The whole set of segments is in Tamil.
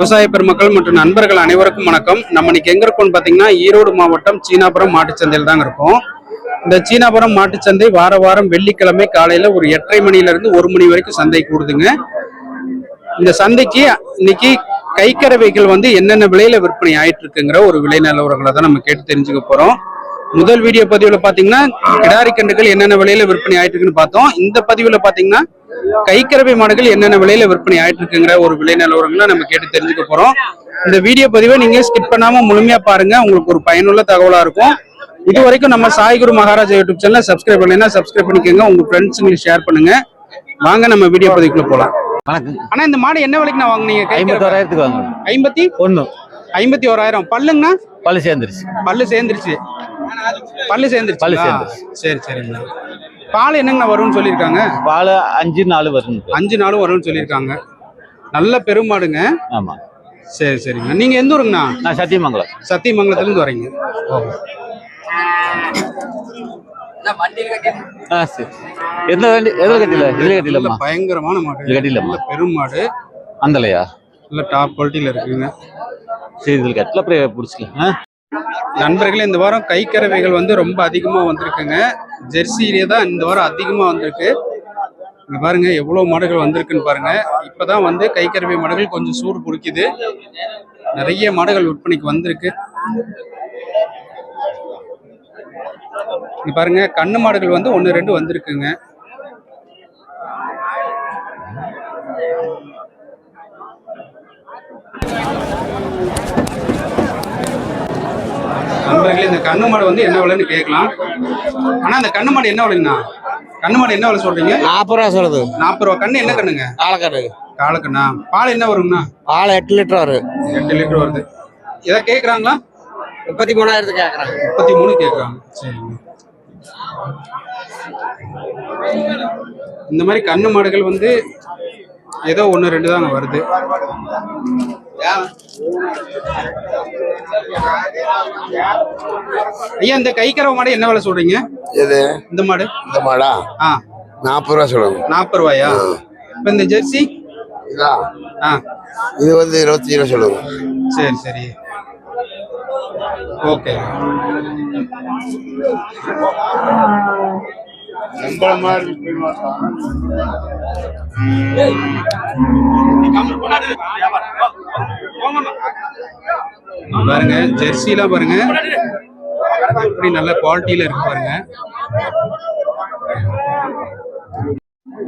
விவசாய பெருமக்கள் மற்றும் நண்பர்கள் அனைவருக்கும் வணக்கம். நம்ம இன்னைக்கு எங்க இருக்கோம்னு பாத்தீங்கன்னா ஈரோடு மாவட்டம் சீனாபுரம் மாட்டுச்சந்தையில் தாங்க இருக்கும். இந்த சீனாபுரம் மாட்டுச்சந்தை வார வாரம் வெள்ளிக்கிழமை காலையில ஒரு எட்டரை மணில இருந்து ஒரு மணி வரைக்கும் சந்தை கூடுதுங்க. இந்த சந்தைக்கு இன்னைக்கு கைக்கறவைகள் வந்து என்னென்ன விலையில விற்பனை ஆயிட்டு இருக்குங்கிற ஒரு விலை நிலவரங்களை தான் நம்ம கேட்டு தெரிஞ்சுக்க போறோம். முதல் வீடியோ பதிவுல பாத்தீங்கன்னா கிடாரி கன்றுகள் என்னென்ன விலையில விற்பனை ஆயிட்டு இருக்குன்னு பார்த்தோம். இந்த பதிவுல பாத்தீங்கன்னா கைக்கறவை மாடுகள் என்னென்ன விலையில விற்பனை ஆயிட்டு இருக்குங்கிற ஒரு விலை நிலவரங்களை நம்ம கேட்டு தெரிஞ்சுக்க போறோம். இந்த வீடியோ பதிவை நீங்க ஸ்கிப் பண்ணாம முழுமையா பாருங்க. உங்களுக்கு ஒரு பயனுள்ள தகவலா இருக்கும். இது வரைக்கும் நம்ம Saiguru Maharaja YouTube channel subscribe பண்ணலைன்னா சப்ஸ்கிரைப் பண்ணிக்கோங்க. உங்க ஃப்ரெண்ட்ஸுங்களுக்கு ஷேர் பண்ணுங்க. வாங்க நம்ம வீடியோ பதிவுக்குள்ள போலாம். வணக்கம். ஆனா இந்த மாடு என்ன விலைக்கு நான் வாங்குனீங்க? ஐம்பத்தோராயிரத்துக்கு வாங்க ஐம்பத்தி? ஒண்ணு. ஐம்பத்தி ஓராயிரம். பல்லுங்கண்ணா? பல்லு சேர்ந்துருச்சு. பல்லு சேர்ந்துருச்சு. பல்லு சேர்ந்துருச்சு பல்லு சேர்ந்துருச்சு. சரி சரிங்கண்ணா. பால் என்னங்கண்ணா வரும்னு சொல்லியிருக்காங்க? பால் அஞ்சு நாலு வரும் அஞ்சு நாளும் வரும்னு சொல்லியிருக்காங்க. நல்ல பெருமாடுங்க ஆமா. சரி சரிங்க நீங்க எந்த ஊருங்கண்ணா? நான் சத்தியமங்கலம். சத்தியமங்கலத்துல இருந்து வரீங்க ஆ சரி. எந்த வண்டி எதில் கட்டில இதில் பயங்கரமான மாடு. இது கட்டிலம்மா நல்ல பெருமாடு அந்தலையா? நல்ல டாப் குவாலிட்டியில இருக்குங்க சரி இதில் கட்டில அப்படியே பிடிச்சிக்கலாம். ஆ? நண்பர்களே இந்த வாரம் கைக்கறவைகள் வந்து ரொம்ப அதிகமாக வந்திருக்குங்க. ஜெர்சியிலே தான் இந்த வாரம் அதிகமாக வந்திருக்கு. இங்கே பாருங்க எவ்வளோ மாடுகள் வந்திருக்குன்னு பாருங்க. இப்பதான் வந்து கைக்கறவை மாடுகள் கொஞ்சம் சூடு பிடிக்குது நிறைய மாடுகள் விற்பனைக்கு வந்திருக்கு. இங்கே பாருங்க கண்ணு மாடுகள் வந்து ஒன்று ரெண்டு வந்திருக்குங்க. நண்பர்களே இந்த கண்ணு மாடு வந்து என்ன விலைன்னு கேட்கலாம். ஆனா இந்த கண்ணு மாடு என்ன விலைங்கண்ணா? கண்ணு மாடு என்ன விலை சொல்றீங்க? நாற்பது ரூபா சொல்லுது. நாற்பது ரூபா. கண்ணு என்ன கண்ணுங்க? காலக்கட்டு காலக்கண்ணா. பால் என்ன வருங்கண்ணா? பால் எட்டு லிட்டர் வரும். எட்டு லிட்டர் வருது. இதை கேட்குறாங்களா? முப்பத்தி மூணாயிரத்துக்கு கேட்குறேன் முப்பத்தி மூணு கேட்குறாங்க. சரிங்க இந்த மாதிரி கண்ணு மாடுகள் வந்து ஏதோ ஒன்று ரெண்டு தாங்க வருது. ஐயா இந்த கைக்கறவை மாடு என்ன விலை சொல்றீங்க? இது இந்த மாடு? இந்த மாடா? ஆ. நாற்பது ரூபா சொல்லுங்க. நாற்பது ரூபாயா? இப்போ இந்த ஜெர்சி? இதா? ஆ. இது வந்து இருபத்தஞ்சு ரூபா சொல்லுங்க. சரி சரி. ஓகே. பாருங்க ஜெர்சிலாம் பாருங்க. எப்படி நல்ல குவாலிட்டியில இருக்கு பாருங்க.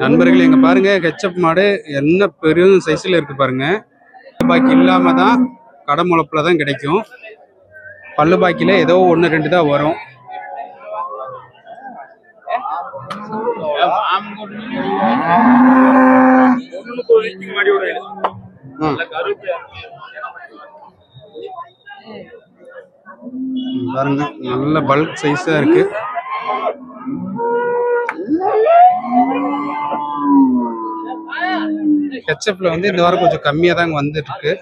நண்பர்கள் எங்க பாருங்க கெச்சப் மாடு என்ன பெரும் சைஸ்ல இருக்கு பாருங்க. பாக்கி இல்லாம தான் கடை முளப்புல தான் கிடைக்கும். பல்லு பாக்கியில ஏதோ ஒன்று ரெண்டு தான் வரும் ஆ. ம், பாருங்க நல்ல பல்க் சைஸா இருக்கு. ஹெச்எஃப்ல வந்து இந்த வாரம் கொஞ்சம் கம்மியா தாங்க வந்துட்டு இருக்கு.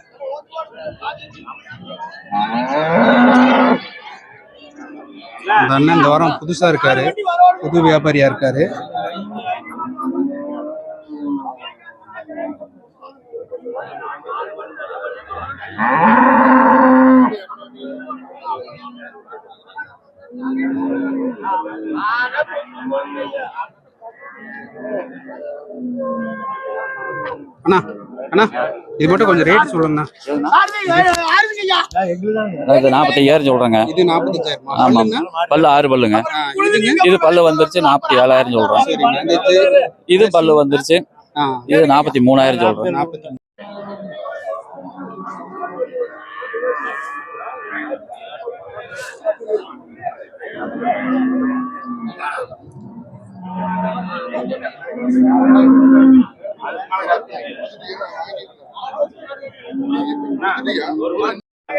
இந்த அண்ணன் இந்த வாரம் புதுசா இருக்காரு. புது வியாபாரியா இருக்காரு. அண்ணா அண்ணா இது மட்டும் கொஞ்சம் ரேட் சொல்லுங்கண்ணா. இது நாற்பத்தையாயிரம் சொல்றேங்க. இது நாற்பத்தஞ்சாயிரமா ஆமாம். சொல்லுங்க பல்லு ஆறு பல்லுங்க. இது பல்லு வந்துருச்சு நாற்பத்தி ஏழாயிரம் சொல்றேன் இது பல்லு வந்துருச்சு. இது நாற்பத்தி மூணாயிரம் சொல்றேன் நாற்பத்தி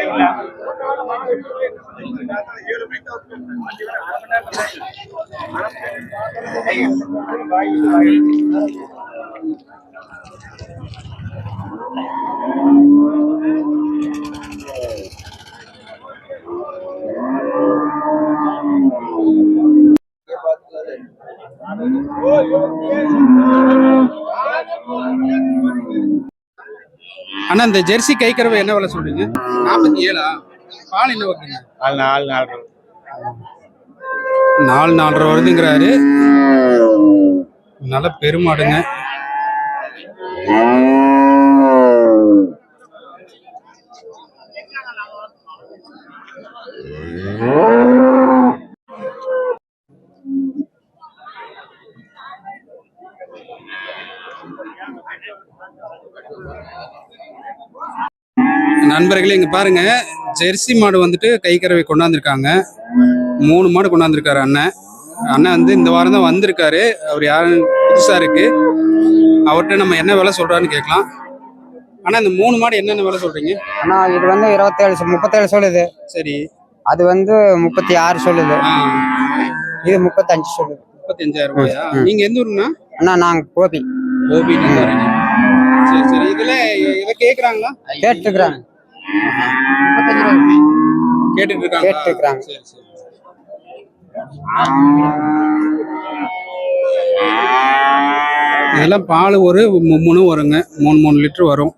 அண்ணா அண்ணா இந்த ஜெர்சி கைக்கறவை என்ன விலை சொல்றீங்க? நாற்பத்தி ஏழா பால் என்ன வருதுங்க நாலு நாலு நாலு நாலு நாலரை வருதுங்கிறாரு. நல்ல பெருமாடுங்க. நண்பர்களே இங்க பாருங்க. ஜெர்சி மாடு வந்துட்டு கைக்கறவை கொண்டாந்துருக்காங்க. மூணு மாடு கொண்டாந்துருக்காரு அண்ணன். அண்ணன் வந்து இந்த வாரம் தான் வந்திருக்காரு. அவர் யாரும் புதுசா இருக்கு. அவர்கிட்ட நம்ம என்ன விலை சொல்றான்னு கேட்கலாம். ஆனா இந்த மூணு மாடு என்னென்ன விலை சொல்றீங்க? அண்ணா இது வந்து இருபத்தேழு முப்பத்தேழு சொல்லுது. சரி. அது வந்து முப்பத்தி ஆறு சொல்லுது இது முப்பத்தஞ்சு சொல்லுது. முப்பத்தஞ்சாயிரம் ரூபாயா? நீங்க எந்த ஊருங்கண்ணா அண்ணா நாங்க கோபி. வரீங்க சரி சரி. இதுல இதை கேக்குறாங்களா? கேட்டுக்கிறாங்க. கேட்டுட்டு இருக்காங்க. சரி சரி. இதெல்லாம் பால் ஒரு மூணு வருங்க. மூணு மூணு லிட்டர் வரும்.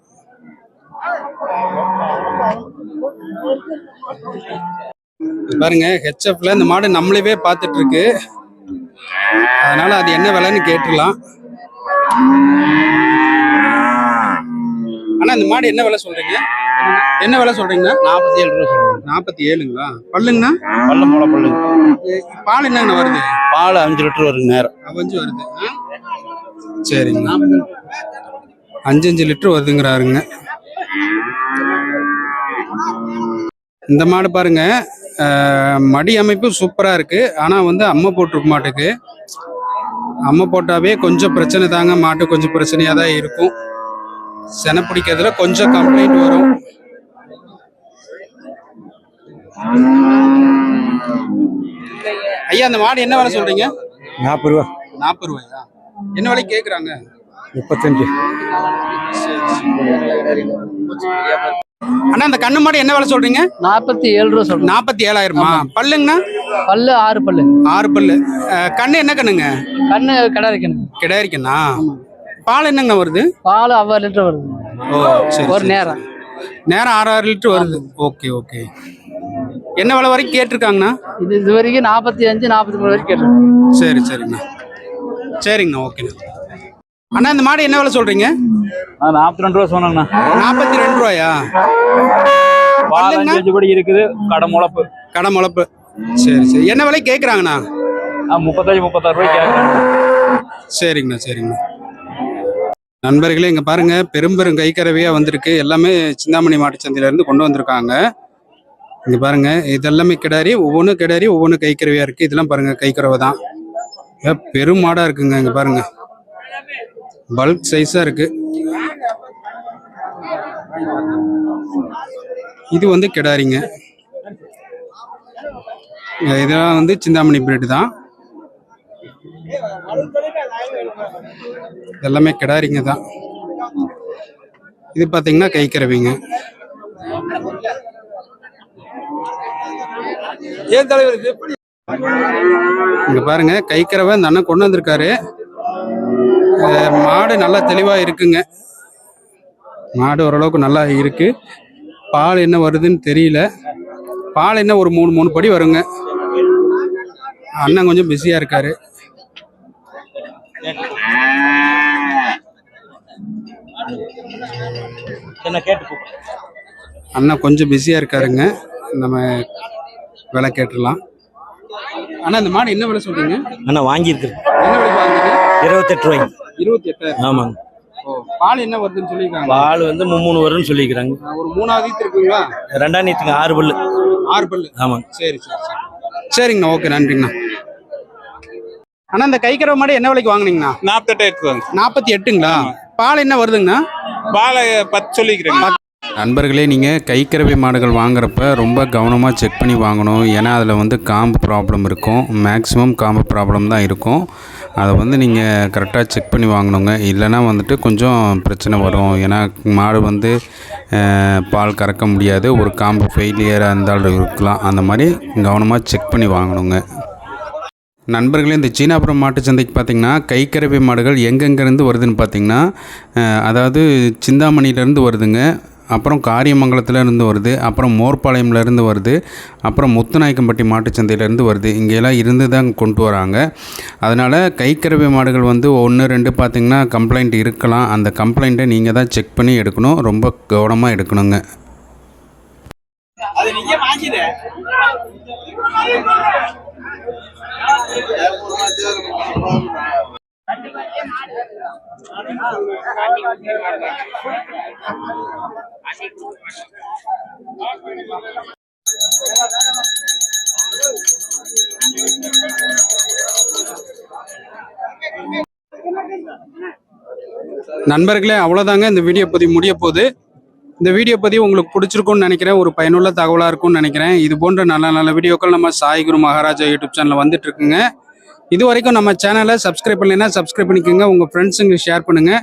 பாருங்க ஹெச்எஃப்ல இந்த மாடு நம்மளவே பார்த்துட்டு இருக்கு அதனால அது என்ன விலைன்னு கேட்டுடலாம். அண்ணா இந்த மாடு என்ன விலை சொல்றீங்க? என்ன விலை சொல்றீங்கண்ணா? நாற்பத்தி ஏழு ரூபா சொல்லுங்க. நாற்பத்தி ஏழுங்களா? பல்லுங்கண்ணா? பல்ல மூளை பல்லுங்க ஏ, பால் என்னங்கண்ணா வருது? பால் அஞ்சு லிட்டர் வருங்க நேரம். அவஞ்சு வருது. ஆ? சரிங்க அஞ்சு அஞ்சு லிட்டர் வருதுங்கிறாருங்க. இந்த மாடு பாருங்க மடி அமைப்பு சூப்பரா இருக்கு. ஆனா வந்து அம்மை போட்டிருக்க மாட்டுக்கு. அம்மை போட்டாவே கொஞ்சம் பிரச்சனை தாங்க மாட்டு கொஞ்சம் பிரச்சனையா தான் இருக்கும். செனை பிடிக்கிறதுல கொஞ்சம் கம்ப்ளைண்ட் வரும். ஐயா அந்த மாடு என்ன வேலை சொல்றீங்க? நாற்பது ரூபா. நாற்பது ரூபாயா? என்ன விலை கேக்குறாங்க? முப்பத்தஞ்சு. அண்ணா அந்த கண்ணு மாடு என்ன விலை சொல்றீங்க? நாற்பத்தி ஏழு ரூபா சொல்றேன். நாற்பத்தி ஏழாயிரமா? பல்லுங்கண்ணா? பல்லு ஆறு பல்லு. ஆறு பல்லு. கண்ணு என்ன கண்ணுங்க? கண்ணு கடை வைக்கணும் கிடையாதுக்கண்ணா பால் என்னங்கண்ணா வருது? பால் அவ்வாறு லிட்டர் வருது. ஓ சரி ஒரு. நேரம். நேரம் ஆறு ஆறு லிட்டர் வருது. Okay okay. என்ன விலை வரைக்கும் கேட்டிருக்காங்கண்ணா? இது இது வரைக்கும் நாற்பத்தி அஞ்சு நாற்பத்தி மூணு வரைக்கும் கேட்டிருக்கேன். சரி சரிங்கண்ணா. சரிங்கண்ணா ஓகேண்ணா. அண்ணா இந்த மாடு என்ன விலை சொல்றீங்க? நாற்பத்தி ரெண்டு ரூபா சொன்னாங்கண்ணா. நாற்பத்தி ரெண்டு ரூபாயா அஞ்சு படி இருக்குது. கடை முளப்பு. கடை முளப்பு. சரி சரி. என்ன விலை கேட்குறாங்கண்ணா முப்பத்தஞ்சு முப்பத்தாறு ரூபாய்க்கு கேட்குறேன் சரிங்கண்ணா சரிங்கண்ணா. நண்பர்களே இங்க பாருங்க. பெரும்பெரும் கைக்கறவையா வந்திருக்கு. எல்லாமே சிந்தாமணி மாட்டுச்சந்தையில இருந்து கொண்டு வந்திருக்காங்க. இங்க பாருங்க. இதெல்லாமே கிடாரி ஒவ்வொன்றும் கிடாரி ஒவ்வொன்றும் கைக்கரவையா இருக்கு. இதெல்லாம் பாருங்க கைக்கரவை தான். பெரும் மாடா இருக்குங்க இங்க பாருங்க. பல்க் சைஸா இருக்கு. இது வந்து கிடாரிங்க. இதெல்லாம் வந்து சிந்தாமணி பிரீடு தான். எல்லாமே கிடாரிங்க தான். இது பாத்தீங்கன்னா கைக்கறவைங்க ஏன் தலைவர் இங்க பாருங்க கைக்கறவை அந்த அண்ணன் கொண்டு வந்திருக்காரு. மாடு நல்லா தெளிவா இருக்குங்க. மாடு ஓரளவுக்கு நல்லா இருக்கு. பால் என்ன வருதுன்னு தெரியல. பால் என்ன ஒரு மூணு மூணு படி வருங்க. அண்ணன் கொஞ்சம் பிஸியா இருக்காரு. என்ன கேட்டு அண்ணா கொஞ்சம் பிஸியா இருக்காருங்க. நம்ம விலை கேட்டுடலாம். அண்ணா இந்த மாடு என்ன விலை சொல்றீங்க? அண்ணா வாங்கியிருக்கிறேன் என்ன விலை இருபத்தெட்டு ரூபாய்க்கு இருபத்தி எட்டாயிரம் ஆமாங்க. ஓ பால் என்ன வருதுன்னு சொல்லியிருக்காங்க? பால் வந்து மும்மூணு வரும்னு சொல்லிக்கிறாங்க ஒரு மூணாவது ஈத்து இருக்குங்களா? ரெண்டாம் நீத்துங்க ஆறு பல்லு. ஆறு பல்லு. ஆமாங்க. சரி சரி சரி. சரிங்கண்ணா ஓகே நன்றிங்கண்ணா. அண்ணா இந்த கைக்கறவை மாடு என்ன விலைக்கு வாங்குனீங்கண்ணா? நாற்பத்தெட்டு நாற்பத்தி எட்டுங்களா? பால் என்ன வருதுங்கண்ணா? பாலை பத்து சொல்லிக்கிறேன். நண்பர்களே நீங்கள் கைக்கறவை மாடுகள் வாங்குறப்ப ரொம்ப கவனமாக செக் பண்ணி வாங்கணும். ஏன்னா அதில் வந்து காம்பு ப்ராப்ளம் இருக்கும். மேக்ஸிமம் காம்பு ப்ராப்ளம் தான் இருக்கும். அதை வந்து நீங்கள் கரெக்டாக செக் பண்ணி வாங்கணுங்க. இல்லைன்னா வந்துட்டு கொஞ்சம் பிரச்சனை வரும். ஏன்னா மாடு வந்து பால் கறக்க முடியாது. ஒரு காம்பு ஃபெயிலியராக இருந்தாலும் இருக்கலாம். அந்த மாதிரி கவனமாக செக் பண்ணி வாங்கணுங்க. நண்பர்களே இந்த சீனாபுரம் மாட்டு சந்தைக்கு பார்த்தீங்கன்னா கைக்கரவை மாடுகள் எங்கெங்கேருந்து வருதுன்னு பார்த்தீங்கன்னா அதாவது சிந்தாமணியிலேருந்து வருதுங்க. அப்புறம் காரியமங்கலத்துலேருந்து வருது. அப்புறம் மோர்பாளையம்லேருந்து வருது. அப்புறம் முத்துநாயக்கம்பட்டி மாட்டுச்சந்தையிலேருந்து வருது. இங்கெல்லாம் இருந்து தான் கொண்டு வராங்க. அதனால் கைக்கறவை மாடுகள் வந்து ஒன்று ரெண்டு பார்த்திங்கன்னா கம்ப்ளைண்ட் இருக்கலாம். அந்த கம்ப்ளைண்ட்டை நீங்கள் தான் செக் பண்ணி எடுக்கணும். ரொம்ப கவனமாக எடுக்கணுங்க. நண்பர்களே அவ்வளோதாங்க இந்த வீடியோ பதிவு முடிய போகுது. இந்த வீடியோ பதிவு உங்களுக்கு பிடிச்சிருக்கும்னு நினைக்கிறேன். ஒரு பயனுள்ள தகவலாக இருக்கும்னு நினைக்கிறேன். இது போன்ற நல்ல நல்ல வீடியோக்கள் நம்ம சாய் குரு மகாராஜா யூடியூப் சேனலில் வந்துட்டு இருக்குங்க. இது வரைக்கும் நம்ம சேனலை சப்ஸ்கிரைப் பண்ணலைன்னா சப்ஸ்கிரைப் பண்ணிக்கோங்க. உங்கள் ஃப்ரெண்ட்ஸுங்களுக்கு ஷேர் பண்ணுங்கள்